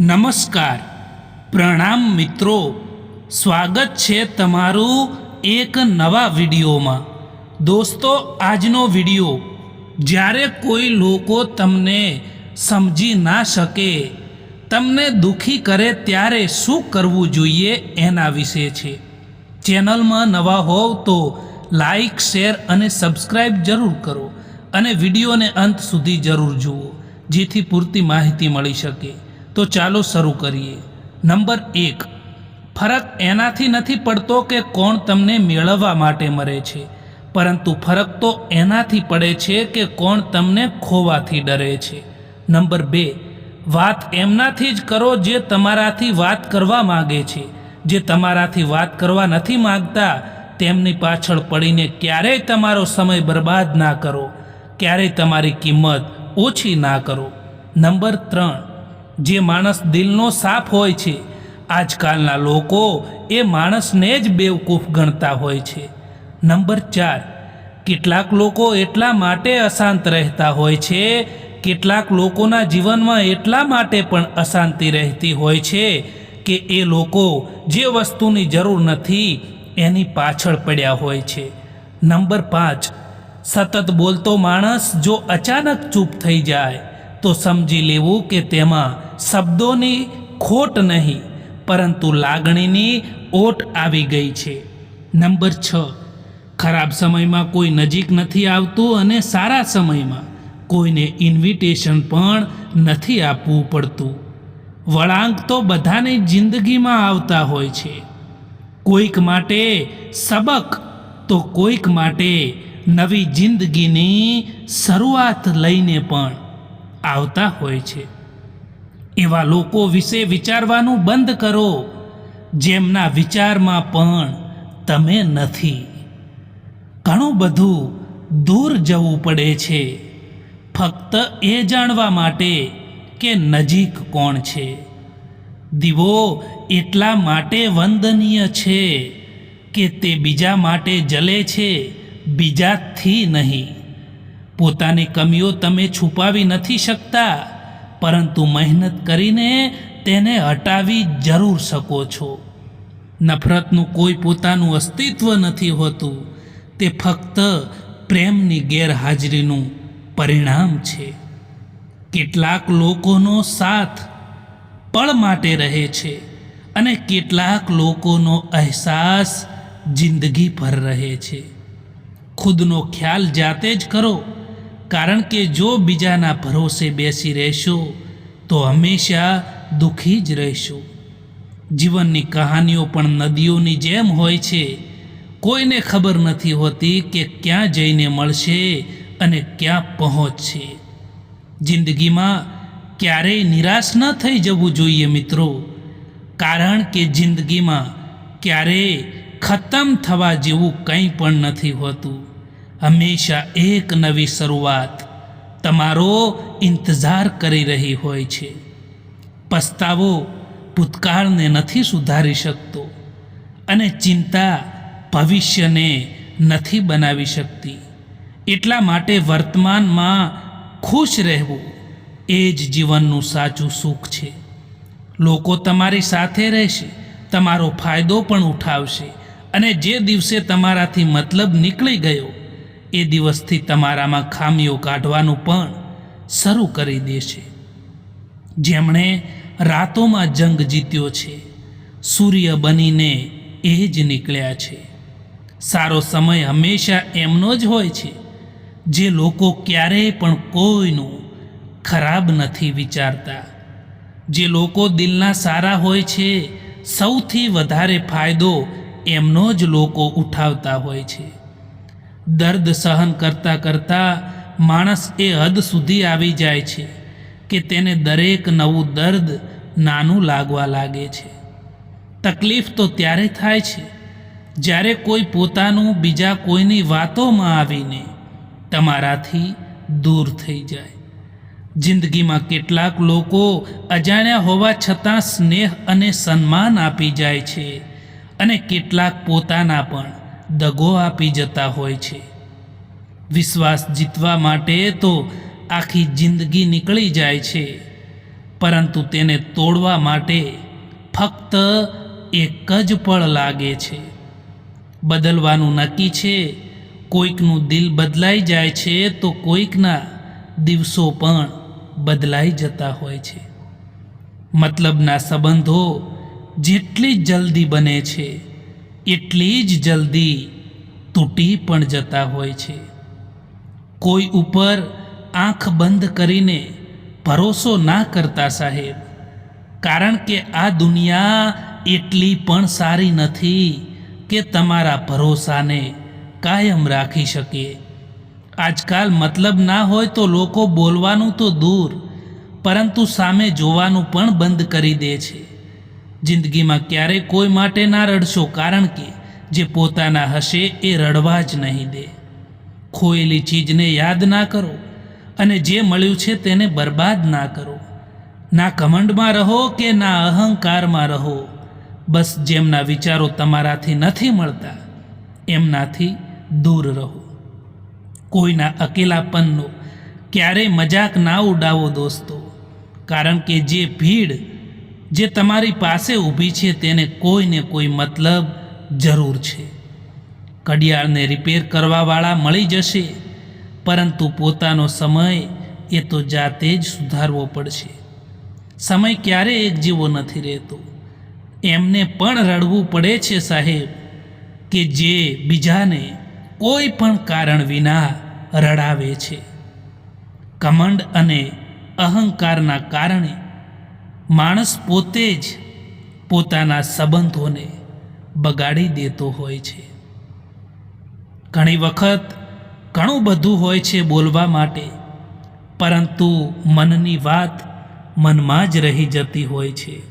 નમસ્કાર. પ્રણામ મિત્રો. સ્વાગત છે તમારું એક નવા વિડીયોમાં. દોસ્તો, આજનો વીડિયો, જ્યારે કોઈ લોકો તમને સમજી ના શકે, તમને દુખી કરે ત્યારે શું કરવું જોઈએ એના વિશે છે. ચેનલમાં નવા હોવ તો લાઈક, શેર અને સબસ્ક્રાઈબ જરૂર કરો અને વિડીયોને અંત સુધી જરૂર જુઓ, જેથી પૂરતી માહિતી મળી શકે. તો ચાલો શરૂ કરીએ. નંબર એક. ફરક એનાથી નથી પડતો કે કોણ તમને મેળવવા માટે મરે છે. પરંતુ ફરક તો એનાથી પડે છે કે કોણ તમને ખોવાથી ડરે છે. નંબર બે. વાત એમનાથી જ કરો જે તમારાથી વાત કરવા માગે છે. જે તમારાથી વાત કરવા નથી માગતા, તેમની પાછળ પડીને ક્યારેય તમારો સમય બરબાદ ના કરો. ક્યારેય તમારી કિંમત ઓછી ના કરો. નંબર ત્રણ. જે માણસ દિલનો સાફ હોય છે, આજકાલના લોકો એ માણસને જ બેવકૂફ ગણતા હોય છે. નંબર ચાર, કેટલાક લોકો એટલા માટે અશાંત રહેતા હોય છે, કેટલાક લોકોના જીવનમાં એટલા માટે પણ અશાંતિ રહેતી હોય છે કે એ લોકો જે વસ્તુની જરૂર નથી, એની પાછળ પડ્યા હોય છે. નંબર પાંચ, સતત બોલતો માણસ જો અચાનક ચૂપ થઈ જાય, તો સમજી લેવું કે તેમાં શબ્દોની ખોટ નહીં, પરંતુ લાગણીની ઓટ આવી ગઈ છે. નંબર છ. ખરાબ સમયમાં કોઈ નજીક નથી આવતું અને સારા સમયમાં કોઈને ઇન્વિટેશન પણ નથી આપવું પડતું. વળાંક તો બધાની જિંદગીમાં આવતા હોય છે. કોઈક માટે સબક તો કોઈક માટે નવી જિંદગીની શરૂઆત લઈને પણ આવતા હોય છે. એવા લોકો વિશે વિચારવાનું બંધ કરો. જેમના વિચારમાં પણ તમે નથી. ઘણું બધું દૂર જવું પડે છે. ફક્ત એ જાણવા માટે કે નજીક કોણ છે. દીવો એટલા માટે વંદનીય છે કે તે બીજા માટે જલે છે, બીજાથી નહીં. પોતાની કમીઓ તમે છુપાવી નથી શકતા. પરંતુ મહેનત કરીને તેને હટાવી જરૂર શકો છો. નફરતનું કોઈ પોતાનું અસ્તિત્વ નથી હોતું. તે ફક્ત પ્રેમની ગેરહાજરીનું પરિણામ છે. કેટલાક લોકોનો સાથ પળ માટે રહે છે અને કેટલાક લોકોનો અહેસાસ જિંદગી ભર રહે છે. ખુદનો ખ્યાલ જાતે જ કરો. કારણ કે જો બીજાના ભરોસે બેસી રહેશો, તો હંમેશા દુઃખી જ રહેશો. જીવનની કહાનીઓ પણ નદીઓની જેમ હોય છે. કોઈને ખબર નથી હોતી કે ક્યાં જઈને મળશે અને ક્યાં પહોંચશે. જિંદગીમાં ક્યારેય નિરાશ ન થઈ જવું જોઈએ મિત્રો, કારણ કે જિંદગીમાં ક્યારેય ખતમ થવા જેવું કંઈ પણ નથી હોતું. હંમેશા એક નવી શરૂઆત તમારો ઇંતજાર કરી રહી હોય છે. પસ્તાવો ભૂતકાળને નથી સુધારી શકતો અને ચિંતા ભવિષ્યને નથી બનાવી શકતી. એટલા માટે વર્તમાનમાં ખુશ રહેવું એ જ જીવનનું સાચું સુખ છે. લોકો તમારી સાથે રહેશે, તમારો ફાયદો પણ ઉઠાવશે અને જે દિવસે તમારાથી મતલબ નીકળી ગયો એ દિવસથી તમારામાં ખામીઓ કાઢવાનું પણ શરૂ કરી દેશે જેમણે રાતોમાં જંગ જીત્યો છે, સૂર્ય બનીને એ જ નીકળ્યા છે. સારો સમય હંમેશા એમનો જ હોય છે, જે લોકો ક્યારેય પણ કોઈનું ખરાબ નથી વિચારતા. જે લોકો દિલના સારા હોય છે, સૌથી વધારે ફાયદો એમનો જ લોકો ઉઠાવતા હોય છે. દર્દ સહન કરતાં કરતાં માણસ એ હદ સુધી આવી જાય છે કે તેને દરેક નવું દર્દ નાનું લાગવા લાગે છે. તકલીફ તો ત્યારે થાય છે જ્યારે કોઈ પોતાનું બીજા કોઈની વાતોમાં આવીને તમારાથી દૂર થઈ જાય. જિંદગીમાં કેટલાક લોકો અજાણ્યા હોવા છતાં સ્નેહ અને સન્માન આપી જાય છે અને કેટલાક પોતાના પણ દગો આપી જતા હોય છે. વિશ્વાસ જીતવા માટે તો આખી જિંદગી નીકળી જાય છે, પરંતુ તેને તોડવા માટે ફક્ત એક જ પળ લાગે છે. બદલવાનું નક્કી છે, કોઈકનું દિલ બદલાઈ જાય છે તો કોઈકના દિવસો પણ બદલાઈ જતા હોય છે. મતલબના સંબંધો જેટલી જલ્દી બને છે એટલી જ જલ્દી તૂટી પણ જતા હોય છે. કોઈ ઉપર આંખ બંધ કરીને ભરોસો ના કરતા સાહેબ, કારણ કે આ દુનિયા એટલી પણ સારી નથી કે તમારા ભરોસાને કાયમ રાખી શકે. આજકાલ મતલબ ના હોય તો લોકો બોલવાનું તો દૂર, પરંતુ સામે જોવાનું પણ બંધ કરી દે છે. જિંદગીમાં ક્યારેય કોઈ માટે ના રડશો, કારણ કે જે પોતાના હશે એ રડવા જ નહીં દે. ખોયેલી ચીજને યાદ ના કરો અને જે મળ્યું છે તેને બરબાદ ના કરો. ના કમંડમાં રહો કે ના અહંકારમાં રહો. બસ જેમના વિચારો તમારાથી નથી મળતા, એમનાથી દૂર રહો. કોઈના અકેલાપનનો ક્યારેય મજાક ના ઉડાવો દોસ્તો, કારણ કે જે ભીડ જે તમારી પાસે ઊભી છે તેને કોઈને કોઈ મતલબ જરૂર છે. ઘડિયાળને રિપેર કરવાવાળા મળી જશે, પરંતુ પોતાનો સમય એ તો જાતે જ સુધારવો પડશે. સમય ક્યારે એક જેવો નથી રહેતો. એમને પણ રડવું પડે છે સાહેબ, કે જે બીજાને કોઈ પણ કારણ વિના રડાવે છે. કમંડ અને અહંકારના કારણે માણસ પોતે જ પોતાના સંબંધોને બગાડી દેતો હોય છે. ઘણી વખત ઘણું બધું હોય છે બોલવા માટે, પરંતુ મનની વાત મનમાં જ રહી જતી હોય છે.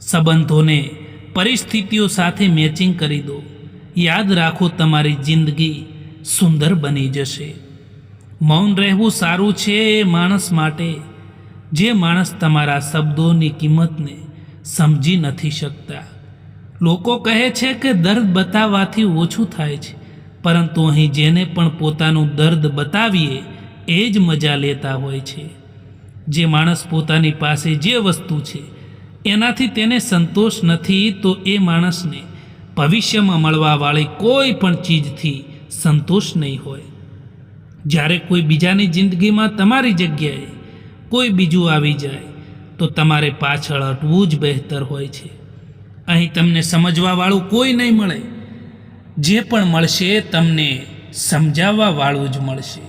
સંબંધોને પરિસ્થિતિઓ સાથે મેચિંગ કરી દો. યાદ રાખો તમારી જિંદગી સુંદર બની જશે. મૌન રહેવું સારું છે એ માણસ માટે. જે માણસ તમારા શબ્દોની કિંમતને સમજી નથી શકતા. લોકો કહે છે કે દર્દ બતાવવાથી ઓછું થાય છે, પરંતુ અહીં જેને પણ પોતાનું દર્દ બતાવીએ, એ જ મજા લેતા હોય છે. જે માણસ પોતાની પાસે જે વસ્તુ છે, એનાથી તેને સંતોષ નથી, તો એ માણસને ભવિષ્યમાં મળવાવાળી કોઈ પણ ચીજથી સંતોષ નહીં હોય. જ્યારે કોઈ બીજાની જિંદગીમાં તમારી જગ્યાએ કોઈ બીજું આવી જાય, તો તમારે પાછળ હટવું જ બહેતર હોય છે. અહીં તમને સમજવાવાળું કોઈ નહીં મળે. જે પણ મળશે તમને સમજાવવાવાળું જ મળશે.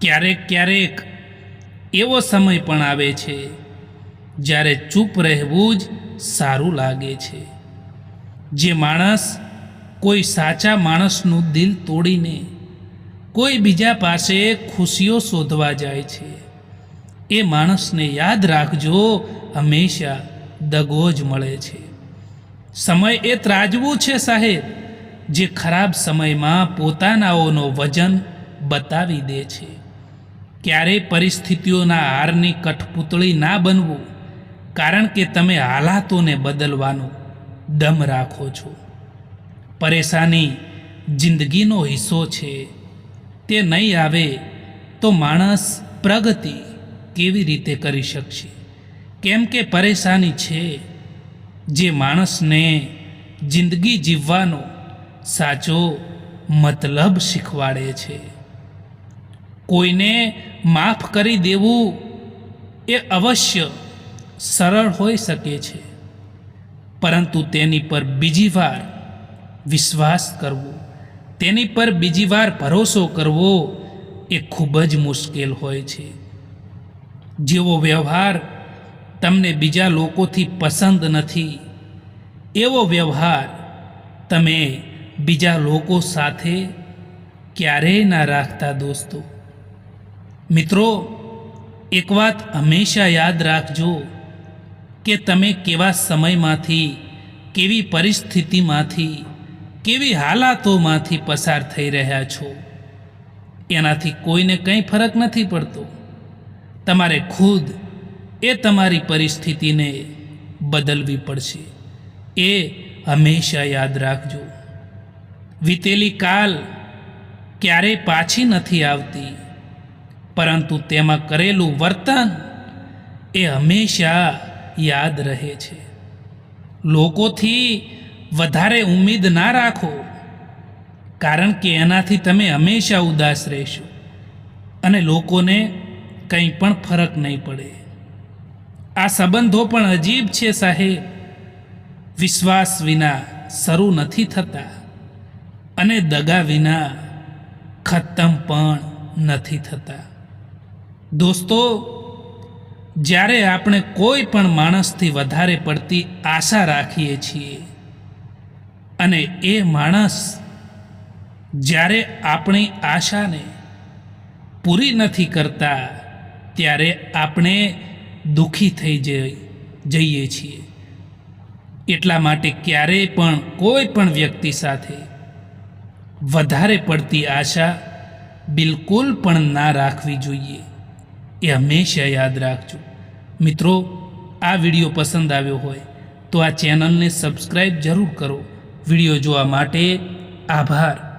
ક્યારેક ક્યારેક એવો સમય પણ આવે છે, જ્યારે ચૂપ રહેવું જ સારું લાગે છે. જે માણસ કોઈ સાચા માણસનું દિલ તોડીને કોઈ બીજા પાસે ખુશીઓ શોધવા જાય છે. એ માણસને યાદ રાખજો, હંમેશા દગો જ મળે છે. સમય એ ત્રાજવું છે સાહેબ, જે ખરાબ સમયમાં પોતાનાઓનો વજન બતાવી દે છે. ક્યારેય પરિસ્થિતિઓના હારની કઠપૂતળી ના બનવું, કારણ કે તમે હાલાતોને બદલવાનો દમ રાખો છો. પરેશાની જિંદગીનો હિસ્સો છે. તે નહીં આવે તો માણસ પ્રગતિ કેવી રીતે કરી શકશે? કેમ કે પરેશાની છે જે માણસને જિંદગી જીવવાનો સાચો મતલબ શીખવાડે છે. કોઈને માફ કરી દેવું એ અવશ્ય સરળ હોઈ શકે છે, પરંતુ તેની પર બીજી વાર વિશ્વાસ કરવો, તેની પર બીજી વાર ભરોસો કરવો એ ખૂબ જ મુશ્કેલ હોય છે. જેવો વ્યવહાર તમને બીજા લોકોથી પસંદ નથી, એવો વ્યવહાર તમે બીજા લોકો સાથે ક્યારેય ના રાખતા દોસ્તો. મિત્રો, એક વાત હંમેશા યાદ રાખજો કે તમે કેવા સમયમાંથી, કેવી પરિસ્થિતિમાંથી, કેવી હાલાતોમાંથી પસાર થઈ રહ્યા છો. એનાથી કોઈને કંઈ ફરક નથી પડતો. તમારે ખુદ એ તમારી પરિસ્થિતિને બદલવી પડશે. એ હંમેશા યાદ રાખજો. વીતેલી કાલ ક્યારેય પાછી નથી આવતી, પરંતુ તેમાં કરેલું વર્તન એ હંમેશા યાદ રહે છે. લોકોથી વધારે ઉમ્મીદ ના રાખો, કારણ કે એનાથી તમે હંમેશા ઉદાસ રહેશો અને લોકોને કંઈ પણ ફરક નહીં પડે. આ સંબંધો પણ અજીબ છે સાહેબ. વિશ્વાસ વિના શરૂ નથી થતા અને દગા વિના ખતમ પણ નથી થતા. દોસ્તો, જ્યારે આપણે કોઈ પણ માણસથી વધારે પડતી આશા રાખીએ છીએ અને એ માણસ જ્યારે આપણી આશાને પૂરી નથી કરતા ત્યારે આપણે દુઃખી થઈ જઈ, જઈએ છીએ. એટલા માટે ક્યારેય પણ કોઈ પણ વ્યક્તિ સાથે વધારે પડતી આશા બિલકુલ પણ ના રાખવી જોઈએ. એ હંમેશા યાદ રાખજો. મિત્રો, આ વીડિયો પસંદ આવ્યો હોય તો આ ચેનલને સબસ્ક્રાઈબ જરૂર કરો. વીડિયો જોવા માટે આભાર.